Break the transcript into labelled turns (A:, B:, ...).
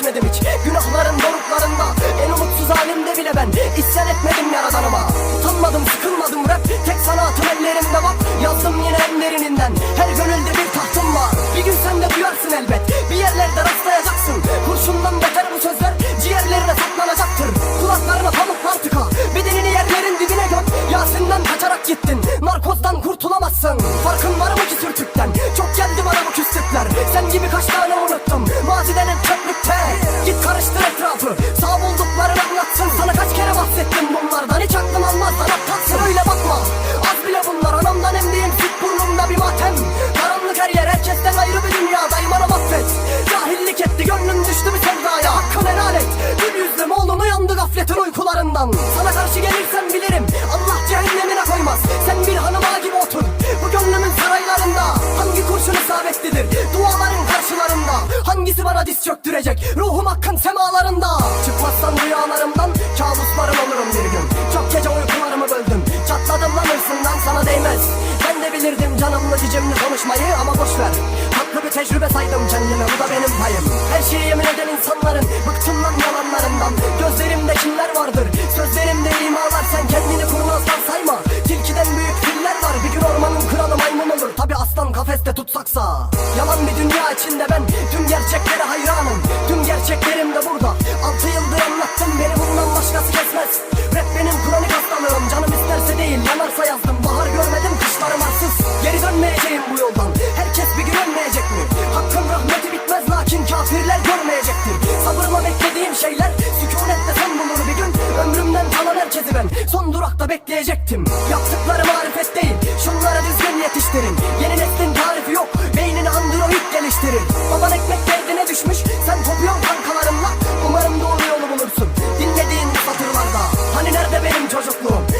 A: geçmedim hiç. Günahların doruklarında En umutsuz halimde bile ben. İsyan etmedim yaradanıma. Utanmadım sıkılmadım rap Tek sanatım ellerimde bak. Yazdım yine en derininden Her gönülde bir tahtım var. Bir gün sen de duyarsın elbet Bir yerlerde rastlayacaksın. Kurşundan beter bu sözler Ciğerlerine saplanacaktır Kulaklarına pamuklar tıka Bedenini yerlerin dibine göm Yasin'den kaçarak gittin Narkozdan kurtulamazsın. Farkın var mı Sağ bulduklarını anlatsın. Sana kaç kere bahsettim bunlardan? Hiç aklım almaz lan aptalsın Öyle bakma. Az bile bunlar. Anamdan emdiğim süt burnumda bir matem. Karanlık her yer herkesten ayrı bir dünyadayım. Anam affet Cahillik etti gönlüm düştü bir sevdaya. Hakkın helal et. Gül yüzlüm oğlum uyandı gafletin uykularından. Sana karşı gelirsem bilirim. Allah cehennemine koymaz. Sen bir hanıma gibi otur. Bu gönlümün saraylarında Hangi kurşun isabetlidir? Duaların karşılarında Hangisi bana diz çöktürecek? Ruhum hakkın semalarında cicimli konuşmayı Ama boş ver. Tatlı bir tecrübe saydım kendime Bu da benim payım. Her şeyi yemin eden insanların Bıktım lan yalanlarından. Gözlerimde kimler vardır? Sözlerimde imalar Sen kendini kurnazdan sayma. Tilkiden büyük filler var Bir gün ormanın kralı maymun olur. Tabi aslan kafeste tutsaksa Yalan bir dünya içinde ben Tüm gerçeklere hayranım. Tüm gerçeklerim de burada ben Son durakta bekleyecektim. Yaptıkları marifet değil Şunlara düzgün yetiştirin. Yeni neslin tarifi yok Beynini android geliştirir Baban ekmek derdine düşmüş?